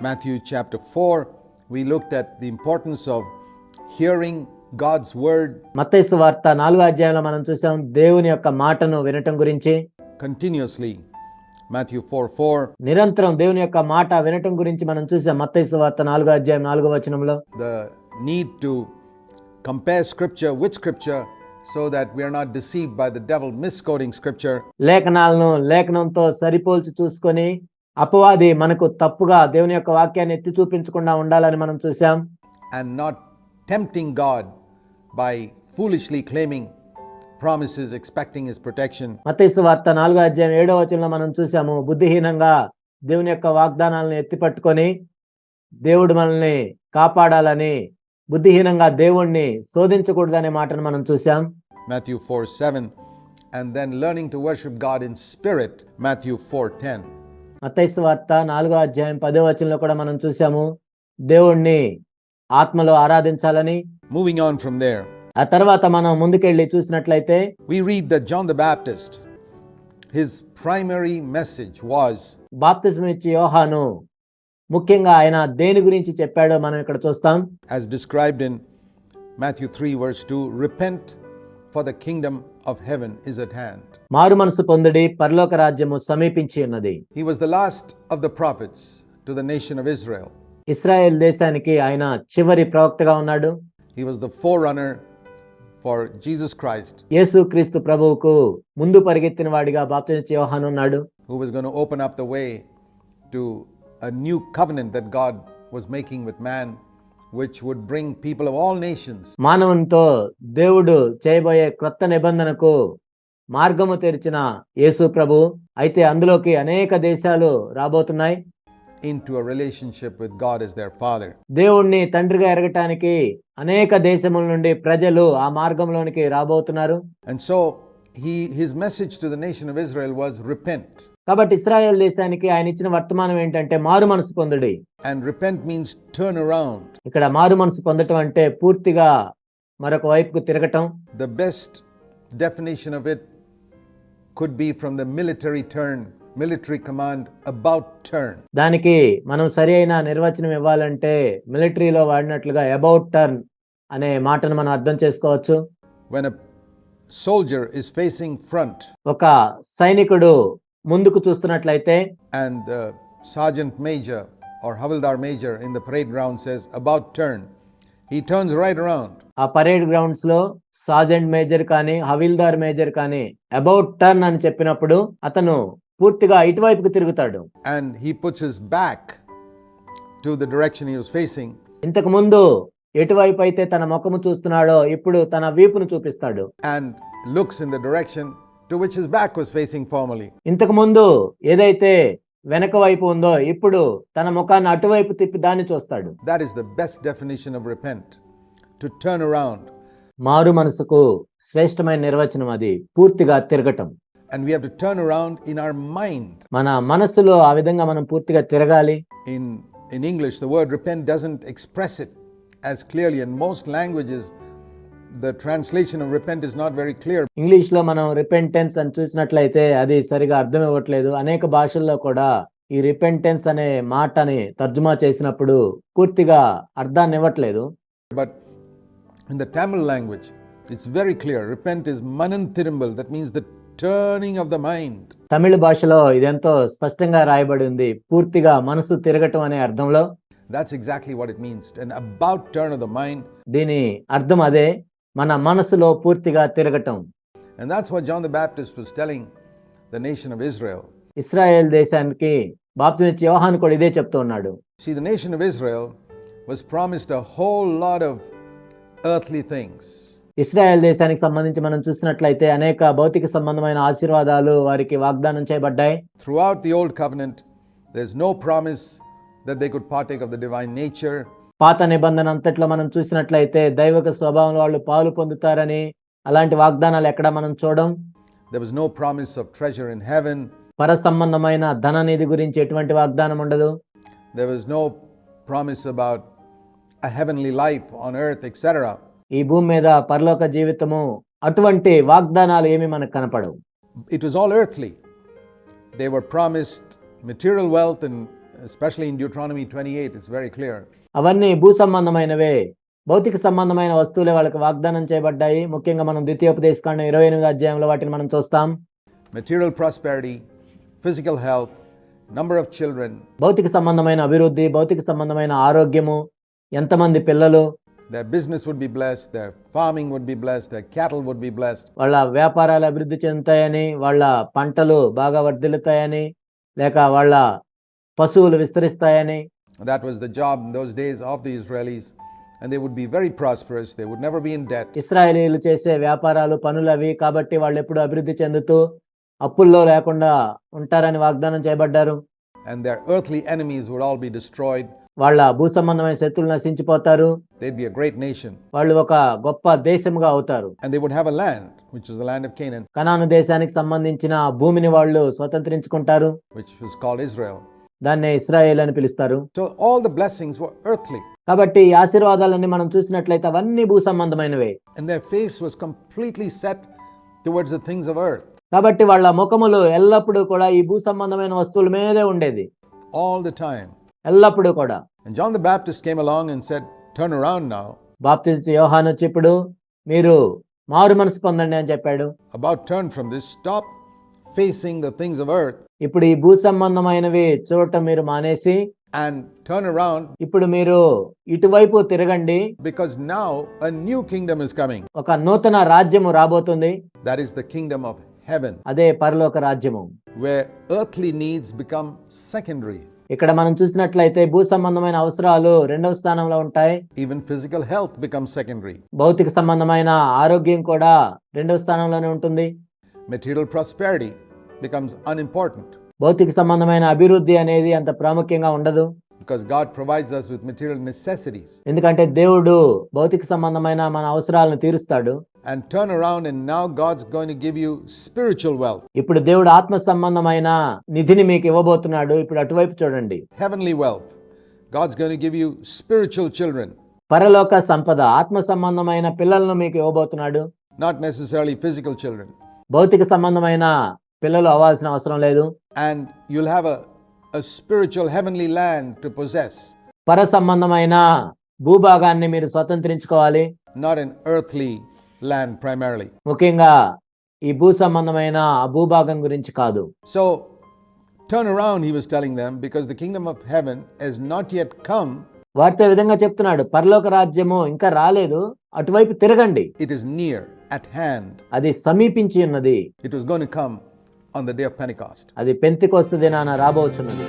Matthew chapter 4, we looked at the importance of hearing God's word మత్తయి వార్త నాలుగో అధ్యాయంలో మనం చూసాం దేవుని యొక్క మాటను వినటం గురించి continuously. Matthew 4 4, నిరంతరం దేవుని యొక్క మాట వినటం గురించి మనం చూసాం మత్తయి వార్త నాలుగో అధ్యాయం నాలుగో వచనంలో the need to compare scripture with scripture so that we are not deceived by the devil misquoting scripture లేఖనాలను లేఖనంతో సరిపోల్చి చూసుకొని అపవాది మనకు తప్పుగా దేవుని యొక్క వాక్యాన్ని ఎత్తి చూపించకుండా ఉండాలని మనం చూసాం and not tempting God by foolishly claiming promises, expecting his protection. మత్తయి వార్త నాలుగో అధ్యాయం ఏడో వచనంలో మనం చూసాము బుద్ధిహీనంగా దేవుని యొక్క వాగ్దానాలను ఎత్తిపట్టుకొని దేవుడు మనల్ని కాపాడాలని బుద్ధిహీనంగా దేవుణ్ణి శోధించకూడదనే మాటను మనం చూసాం Matthew 4 7, and then learning to worship God in spirit, Matthew 4 10. వార్త నాలుగో అధ్యాయం పదో వచనంలో కూడా మనం చూసాము దేవుణ్ణి ఆత్మలో ఆరాధించాలని. మూవింగ్ ఆన్ ఫ్రమ్ దేర్ ఆ తర్వాత మనం ముందుకెళ్ళి చూసినట్లయితే we read the John the Baptist his primary message was బాప్తిజం ఇచ్చి యోహాను ముఖ్యంగా ఆయన దేని గురించి చెప్పాడో మనం ఇక్కడ చూస్తాం. As described in Matthew 3 verse 2 repent for the kingdom of heaven is at hand. మారు మనసు పొందుడి పరలోక రాజ్యము సమీపించి ఉన్నది He was the last of the prophets to the nation of Israel. Israel దేశానికి ఆయన చివరి ప్రవక్తగా ఉన్నాడు He was the forerunner for Jesus Christ, యేసు క్రీస్తు ప్రభువుకు ముందు పరిగెత్తిన వాడిగా బాప్తిజం యోహాను ఉన్నాడు who was going to open up the way to a new covenant that God was making with man, which would bring people of all nations మానవునితో దేవుడు చేయబోయే క్రొత్త నిబంధనకు మార్గము తెరిచిన యేసు ప్రభు అయితే అందులోకి అనేక దేశాలు రాబోతున్నాయి into a relationship with God as their Father. దేవుణ్ణి తండ్రిగా ఎరగటానికి అనేక దేశముల నుండి ప్రజలు ఆ మార్గంలోనికి రాబోతున్నారు And so he his message to the nation of Israel was repent. కాబట్టి ఇస్రాయేల్ దేశానికి ఆయన ఇచ్చిన వర్తమానం ఏంటంటే మారు మనసు పొందుడి And repent means turn around. ఇక్కడ మారు మనసు పొందటం అంటే పూర్తిగా మరొక వైపుకు తిరగటం The best definition of it could be from the military turn, military command about turn. దానికి మనం సరి అయిన నిర్వచనం ఇవ్వాలంటే మిలిటరీలో వాడినట్లుగా అబౌట్ టర్న్ అనే మాటను మనం అర్థం చేసుకోవచ్చు a soldier is facing front ఒక సైనికుడు ముందుకు చూస్తున్నట్లయితే and sergeant major or havildar major in the parade grounds says about turn he turns right around ఆ పరేడ్ గ్రౌండ్స్లో సార్జెంట్ మేజర్ కానీ హవిల్దార్ మేజర్ కానీ అబౌట్ టర్న్ అని చెప్పినప్పుడు అతను పూర్తిగా ఇటువైపుకు తిరుగుతాడు. And he puts his back to the direction he was facing ఇంతకు ముందు ఎటువైపు అయితే తన ముఖము చూస్తున్నాడో ఇప్పుడు తన వీపును చూపిస్తాడు. And looks in the direction to which his back was facing formerly. ఇంతకు ముందు ఏదైతే వెనక వైపు ఉందో ఇప్పుడు తన ముఖాన్ని అటువైపు తిప్పి దాన్ని చూస్తాడు That is the best definition of repent to turn around. మారు మనసుకు శ్రేష్టమైన నిర్వచనం అది పూర్తిగా తిరగటం And we have to turn around in our mind. మన మనసులో ఆ విధంగా మనం పూర్తిగా తిరగాలి In, in English, the word repent doesn't express it as clearly. In most languages, the translation of repent is not very clear. ఇంగ్లీష్లో మనం repentance అని చూసినట్లయితే అది సరిగా అర్థం ఇవ్వట్లేదు అనేక భాషల్లో కూడా ఈ రిపెంటెన్స్ అనే మాటని తర్జుమా చేసినప్పుడు పూర్తిగా అర్థాన్ని ఇవ్వట్లేదు But in the Tamil language, it's very clear. Repent is mananthirumbal. That means the turning of the mind. తమిళ భాషలో ఇదెంతో స్పష్టంగా రాయబడి ఉంది పూర్తిగా మనసు తిరగటం అనే అర్థంలో That's exactly what it means. An about turn of the mind. దీని అర్థం అదే మన మనసులో పూర్తిగా తిరగటం. ద నేషన్ ఆఫ్ ఇస్రాయెల్ దేశానికి బాప్తి నుంచి యోహాన్ కూడా ఇదే చెప్తూ ఉన్నాడు. See the nation of Israel was a whole lot of earthly things Israel దేశానికి సంబంధించి మనం చూసినట్లయితే అనేక భౌతిక సంబంధమైన ఆశీర్వాదాలు వారికి వాగ్దానం చేయబడ్డాయి. Through the old covenant their promise they could partake of the divine nature పాత నిబంధన అంతట్లో మనం చూసినట్లయితే దైవక స్వభావం వాళ్ళు పాలు పొందుతారని అలాంటి వాగ్దానాలు ఎక్కడ మనం చూడడం no promise of treasure in heaven పర సంబంధమైన ధన నిధి గురించి ఎటువంటి వాగ్దానం ఉండదు? No promise about life on earth etcetera ఈ భూమి మీద పరలోక జీవితము అటువంటి వాగ్దానాలు ఏమి మనకు కనపడవు. It was all earthly they were promised material wealth in especially in Deuteronomy twenty eight it's very clear అవన్నీ భూ సంబంధమైనవే. భౌతిక సంబంధమైన వస్తువులే వాళ్ళకి వాగ్దానం చేయబడ్డాయి. ముఖ్యంగా మనం ద్వితీయోపదేశకాండం ఇరవై ఎనిమిది అధ్యాయంలో వాటిని మనం చూస్తాం. Material prosperity, physical health, number of children, భౌతిక సంబంధమైన అభివృద్ధి భౌతిక సంబంధమైన ఆరోగ్యము ఎంతమంది పిల్లలు. Their business would be blessed, their farming would be blessed, their cattle would be blessed. వాళ్ళ వ్యాపారాలు అభివృద్ధి చెందుతాయని వాళ్ళ పంటలు బాగా వర్ధిల్లుతాయని లేక వాళ్ళ పశువులు విస్తరిస్తాయని That was the job in those days of the Israelis, and they would be very prosperous. They would never be in debt. ఇస్రాయేలీలు చేసే వ్యాపారాలు పనులు అవి కాబట్టి వాళ్ళు ఎప్పుడు అభివృద్ధి చెందుతూ అప్పుల్లో లేకుండా ఉంటారని వాగ్దానం చేయబడ్డారు and their earthly enemies would all be destroyed. వాళ్ళ భూ సంబంధమైన శత్రువులు నశించిపోతారు They'd be a great nation, వాళ్ళు ఒక గొప్ప దేశముగా అవుతారు and they would have a land, which is the land of Canaan, కనాను దేశానికి సంబంధించిన భూమిని వాళ్ళు స్వతంత్రించుకుంటారు which was called Israel. దాన్నే ఇస్రాయేల్ అని పిలుస్తారు. ఆల్ ద బ్లెస్సింగ్స్ ఎర్త్లీ కాబట్టి ఆశీర్వాదాలన్నీ మనం చూసినట్లయితే అవన్నీ భూ సంబంధమైనవే and their face was completely set towards the things of కాబట్టి వాళ్ళ ముఖములు ఎల్లప్పుడూ కూడా ఈ భూ సంబంధమైన వస్తువుల మీదే ఉండేది. ఆల్ ద టైం ఎల్లప్పుడూ కూడా. And the Baptist came along and turn around now Baptist వచ్చి ఇప్పుడు మీరు మారు మనసు పొందండి అని చెప్పాడు. About turn from this stop facing the things of earth ఇప్పుడు ఈ భూ సంబంధమైనవి చూడటం మీరు మానేసి and turn around ఇప్పుడు మీరు ఇటువైపు తిరగండి because now a new kingdom is coming. ఒక నూతన రాజ్యము రాబోతుంది That is the kingdom of heaven, అదే పరలోక రాజ్యము where earthly needs become secondary. ఇక్కడ మనం చూసినట్లయితే భూ సంబంధమైన అవసరాలు రెండవ స్థానంలో ఉంటాయి Even physical health becomes secondary. భౌతిక సంబంధమైన ఆరోగ్యం కూడా రెండవ స్థానంలోనే ఉంటుంది Material prosperity becomes unimportant భౌతిక సంబంధమైన అభివృద్ధి అనేది అంత ప్రాముఖ్యంగా ఉండదు because God provides us with material necessities. ఎందుకంటే దేవుడు భౌతిక సంబంధమైన మన అవసరాలను తీరుస్తాడు And turn around, and now God's going to give you spiritual wealth, ఇప్పుడు దేవుడు ఆత్మ సంబంధమైన నిధిని మీకు ఇవ్వబోతున్నాడు ఇప్పుడు అటువైపు చూడండి heavenly wealth. God's going to give you spiritual children, పరలోక సంపద ఆత్మ సంబంధమైన పిల్లలను మీకు ఇవ్వబోతున్నాడు not necessarily physical children. భౌతిక సంబంధమైన పిల్లలు అవ్వాల్సిన అవసరం లేదు. And you'll have a spiritual heavenly land to possess పర సంబంధమైన భూభాగాన్ని మీరు స్వతంత్రించుకోవాలి. Not in earthly land primary ముఖ్యంగా ఈ భూ సంబంధమైన ఆ భూభాగం గురించి కాదు. So turn around he was telling them because the kingdom of heaven has not yet come వార్త విధంగా చెప్తున్నాడు పరలోక రాజ్యము ఇంకా రాలేదు. అటువైపు తిరగండి. It is near at hand అది సమీపించి ఉన్నది. It is gone come on the day of Pentecost అది పెంతికొస్త దినాన రాబోచున్నది.